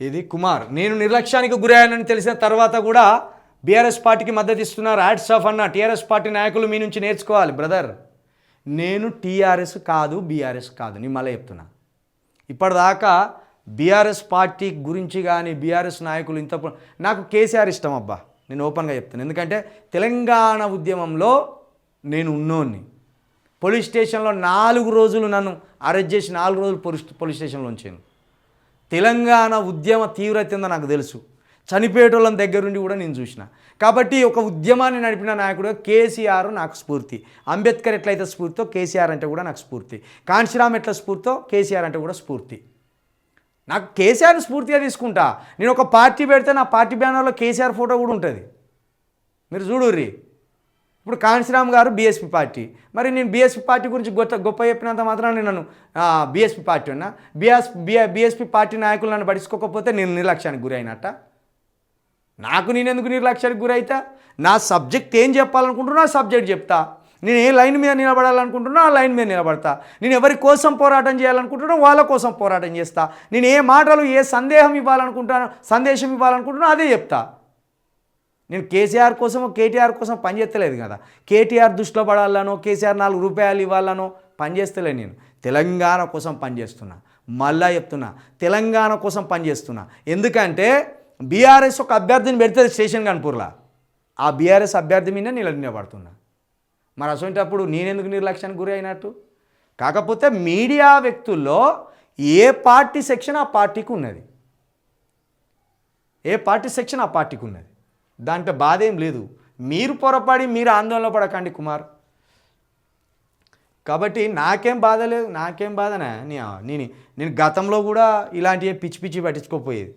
ఇది కుమార్. నేను నిర్లక్ష్యానికి గురయ్యానని తెలిసిన తర్వాత కూడా బీఆర్ఎస్ పార్టీకి మద్దతు ఇస్తున్నారు. యాడ్స్ ఆఫ్ అన్న టీఆర్ఎస్ పార్టీ నాయకులు మీ నుంచి నేర్చుకోవాలి బ్రదర్. నేను టీఆర్ఎస్ కాదు బీఆర్ఎస్ కాదు. నేను మళ్ళీ చెప్తున్నా. ఇప్పటిదాకా బీఆర్ఎస్ పార్టీ గురించి కానీ బీఆర్ఎస్ నాయకులు ఇంత నాకు కేసీఆర్ ఇష్టం అబ్బా. నేను ఓపెన్గా చెప్తాను ఎందుకంటే తెలంగాణ ఉద్యమంలో నేను ఉన్నోని పోలీస్ స్టేషన్లో నాలుగు రోజులు నన్ను అరెస్ట్ చేసి నాలుగు రోజులు పోలీస్ పోలీస్ స్టేషన్లో ఉంచాను. తెలంగాణ ఉద్యమ తీవ్రత నాకు తెలుసు. చనిపోయేటోళ్ళని దగ్గరుండి కూడా నేను చూసిన. కాబట్టి ఒక ఉద్యమాన్ని నడిపిన నాయకుడు కేసీఆర్ నాకు స్ఫూర్తి. అంబేద్కర్ ఎట్లయితే స్ఫూర్తితో కేసీఆర్ అంటే కూడా నాకు స్ఫూర్తి. కాంశీరామ్ ఎట్లా స్ఫూర్తితో కేసీఆర్ అంటే కూడా స్ఫూర్తి. నాకు కేసీఆర్ స్ఫూర్తిగా తీసుకుంటా. నేను ఒక పార్టీ పెడితే నా పార్టీ బ్యానర్లో కేసీఆర్ ఫోటో కూడా ఉంటుంది. మీరు చూడుర్రి. ఇప్పుడు కాంశీరామ్ గారు బీఎస్పీ పార్టీ. మరి నేను బీఎస్పీ పార్టీ గురించి గొప్ప గొప్ప చెప్పినంత మాత్రం నేను నన్ను బీఎస్పీ పార్టీ ఉన్నా బీఎస్ బీఎస్పీ పార్టీ నాయకులు నన్ను పడుచుకోకపోతే నేను నిర్లక్ష్యానికి గురైనట్ట? నాకు నేను ఎందుకు నిర్లక్ష్యానికి గురైతా? నా సబ్జెక్ట్ ఏం చెప్పాలనుకుంటున్నా ఆ సబ్జెక్ట్ చెప్తా. నేను ఏ లైన్ మీద నిలబడాలనుకుంటున్నా ఆ లైన్ మీద నిలబడతా. నేను ఎవరి కోసం పోరాటం చేయాలనుకుంటున్నా వాళ్ళ కోసం పోరాటం చేస్తా. నేను ఏ మాటలు ఏ సందేహం ఇవ్వాలనుకుంటానో సందేశం ఇవ్వాలనుకుంటున్నా అదే చెప్తా. నేను కేసీఆర్ కోసమో కేటీఆర్ కోసం పనిచేస్తలేదు కదా. కేటీఆర్ దృష్టిలో పడాలనో కేసీఆర్ నాలుగు రూపాయలు ఇవ్వాలనో పనిచేస్తలే నేను. తెలంగాణ కోసం పనిచేస్తున్నా మళ్ళా చెప్తున్నా తెలంగాణ కోసం పనిచేస్తున్నా ఎందుకంటే బీఆర్ఎస్ ఒక అభ్యర్థిని పెడితే స్టేషన్ కనుపూర్లా ఆ బీఆర్ఎస్ అభ్యర్థి మీద నిలబడుతున్నా మరి అసలు నేనెందుకు నిర్లక్ష్యానికి గురి అయినట్టు? కాకపోతే మీడియా వ్యక్తుల్లో ఏ పార్టీ సెక్షన్ ఆ పార్టీకి ఉన్నది? ఏ పార్టీ సెక్షన్ ఆ పార్టీకి ఉన్నది? దాంట్లో బాధ ఏం లేదు. మీరు పొరపడి మీరు ఆందోళన పడకండి కుమార్. కాబట్టి నాకేం బాధ లేదు నాకేం బాధనే నేను నేను గతంలో కూడా ఇలాంటివి పిచ్చి పిచ్చి పట్టించుకోపోయేది